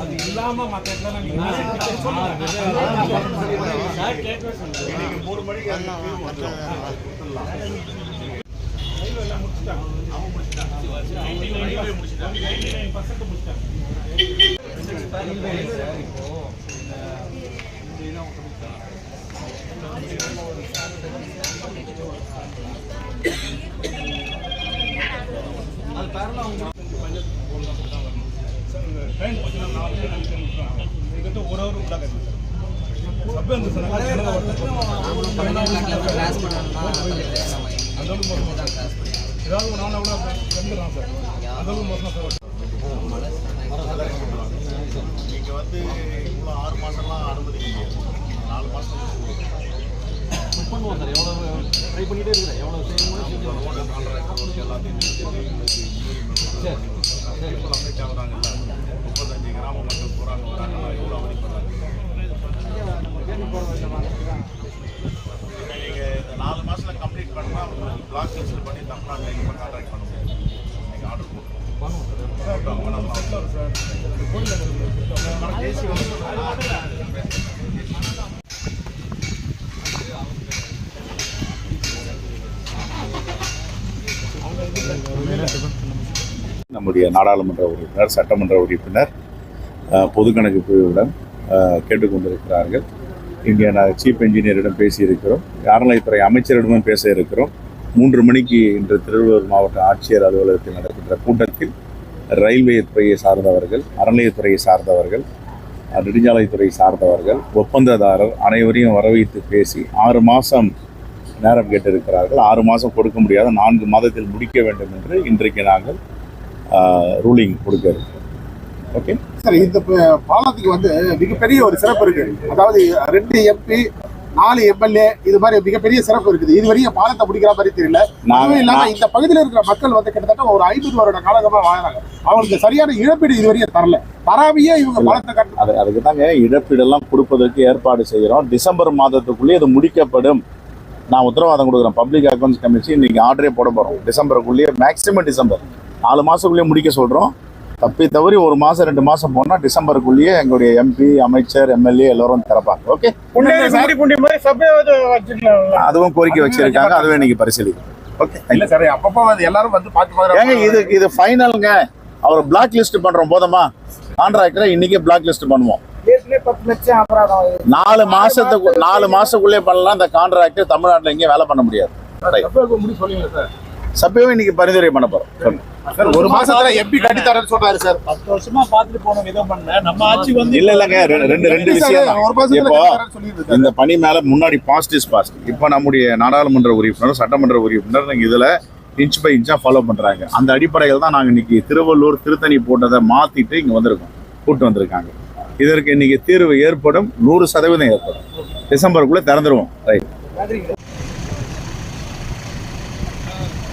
அது இல்லாம மத்த மூணு மணிக்கு முடிச்சுட்டாங்க. அவங்க முடிச்சுட்டாங்க. 99% முடிச்சுட்டாங்க. அது பேரலாம் அவங்க சார், இந்த train போச்சுன்னா நாலு train, அஞ்சு train விட்டுறாங்க. இது வந்து ஒரு hour உள்ளாக இருக்கு சார். சப்வே வந்து சார், நாங்க சின்னதா வருது. அந்த அளவுக்கு மோசமா சார். ஏதாவது ஒரு நாள் கூட வந்துடுறான் சார் அந்த அளவுக்கு மோசமா சார் நீங்க வந்து இவ்வளோ ஆறு மாசம்லாம் அனுமதிக்க நாலு மாதம் புக் பண்ணுவோம் சார் எவ்வளோ ட்ரை பண்ணிகிட்டே இருக்கிறேன் எவ்வளோ செய்யணுமோ செஞ்சு ஓனர் கான்ட்ராக்ட் எல்லாத்தையும் சரி சரி இப்போ அப்டேட் ஆகுறாங்கல்ல கிராம மக்கள் போறாங்க வராங்க எவ்வளோ அவதிப்படுறாங்க? இந்த நாலு மாசத்துல கம்ப்ளீட் பண்ணா உங்களுக்கு பிளாக் லிஸ்ட் பண்ணி தமிழ்நாட்டில் எங்கேயுமே கான்ட்ராக்ட் பண்ண முடியாது நீங்க ஆர்டர் போட்டு நம்முடைய நாடாளுமன்ற உறுப்பினர் சட்டமன்ற உறுப்பினர் பொது பொதுக்கணக்கு பிரிவுடன் கேட்டுக்கொண்டிருக்கிறார்கள். இங்கே நான் சீஃப் என்ஜினியரிடம் பேசியிருக்கிறோம். அறநிலையத்துறை அமைச்சரிடமும் பேச இருக்கிறோம். மூன்று மணிக்கு இன்று திருவள்ளூர் மாவட்ட ஆட்சியர் அலுவலகத்தில் நடக்கின்ற கூட்டத்தில் ரயில்வே துறையை சார்ந்தவர்கள் அறநிலையத்துறையை சார்ந்தவர்கள் நெடுஞ்சாலைத்துறை சார்ந்தவர்கள் ஒப்பந்ததாரர் அனைவரையும் வரவைத்து பேசி ஆறு மாதம் நேரம் கேட்டிருக்கிறார்கள். ஆறு மாதம் கொடுக்க முடியாத நான்கு மாதத்தில் முடிக்க வேண்டும் என்று இன்றைக்கு நாங்கள் ரூலிங் கொடுக்க இருக்கிறோம். ஓகே சார் இந்த பாலத்துக்கு வந்து மிகப்பெரிய ஒரு சிறப்பு இருக்கு. அதாவது ரெண்டு எம்பி நாலு எம்எல்ஏ இது மாதிரி மிகப்பெரிய சிறப்பு இருக்குது. இது வரையும் பாலத்தை முடிக்கிற மாதிரி தெரியல. அதுவும் இல்லாம இந்த பகுதியில் இருக்கிற மக்கள் வந்து கிட்டத்தட்ட ஒரு ஐம்பது வருட காலகமா வாழ்றாங்க. அவங்களுக்கு சரியான இழப்பீடு இது வரையும் தரல. தராமையே இவங்க பாலத்தை கட்டு அது அதுக்கு தாங்க இழப்பீடெல்லாம் கொடுப்பதற்கு ஏற்பாடு செய்கிறோம். டிசம்பர் மாதத்துக்குள்ளேயே இது முடிக்கப்படும். நான் உத்தரவாதம் கொடுக்குறேன். பப்ளிக் அக்கௌண்ட்ஸ் கமிஷன் இன்னைக்கு ஆர்டரே போட போகிறோம் டிசம்பருக்குள்ளேயே மேக்ஸிமம் டிசம்பர். நாலு மாதத்துக்குள்ளேயே முடிக்க சொல்கிறோம் தப்பி தவறி ஒரு மாதம் ரெண்டு மாதம் போனால் டிசம்பருக்குள்ளேயே எங்களுடைய எம்பி அமைச்சர் எம்எல்ஏ எல்லோரும் திறப்பாங்க. ஓகே அதுவும் கோரிக்கை வச்சிருக்காங்க. அதுவும் இன்னைக்கு பரிசீலிக்கும். ஓகே. இல்ல சார் அப்பப்போ வந்து எல்லாரும் வந்து பார்த்து ஏங்க இது இது ஃபைனலுங்க அவர் பிளாக் லிஸ்ட் பண்றோம். போதுமா? கான்ட்ராக்டரை இன்னைக்கே பிளாக் லிஸ்ட் பண்ணுவோம். நாலு மாசத்துக்கு நாலு மாசத்துக்குள்ளே பண்ணலாம். இந்த கான்ட்ராக்ட் தமிழ்நாட்டுல எங்கேயும் வேலை பண்ண முடியாது. சப்பவே இன்னைக்கு பரிந்துரை பண்ண போறோம். சார். ஒரு மாசத்துல எம்பி கட்டி தரேன்னு சொல்றாரு சார்? பத்து வருஷமா பார்த்துட்டு போன விதம் பண்ண நம்ம ஆட்சி வந்து இல்ல இல்லங்க ரெண்டு ரெண்டு விஷயம் இப்போ இந்த பணி மேல முன்னாடி பாஸ்ட் இஸ் பாஸ்ட் இப்போ நம்முடைய நாடாளுமன்ற உறுப்பினர் சட்டமன்ற உறுப்பினர் இதுல இன்ச் பை இன்ச்சா ஃபாலோ பண்றாங்க. அந்த அடிப்படையில் தான் நாங்க இன்னைக்கு திருவள்ளூர் திருத்தணி போட்டதை மாத்திட்டு இங்க வந்திருக்கோம். கூட்டு வந்திருக்காங்க. இதற்கு இன்னைக்கு தீர்வு ஏற்படும் நூறு சதவீதம் ஏற்படும். டிசம்பருக்குள்ள திறந்துருவோம். ரைட்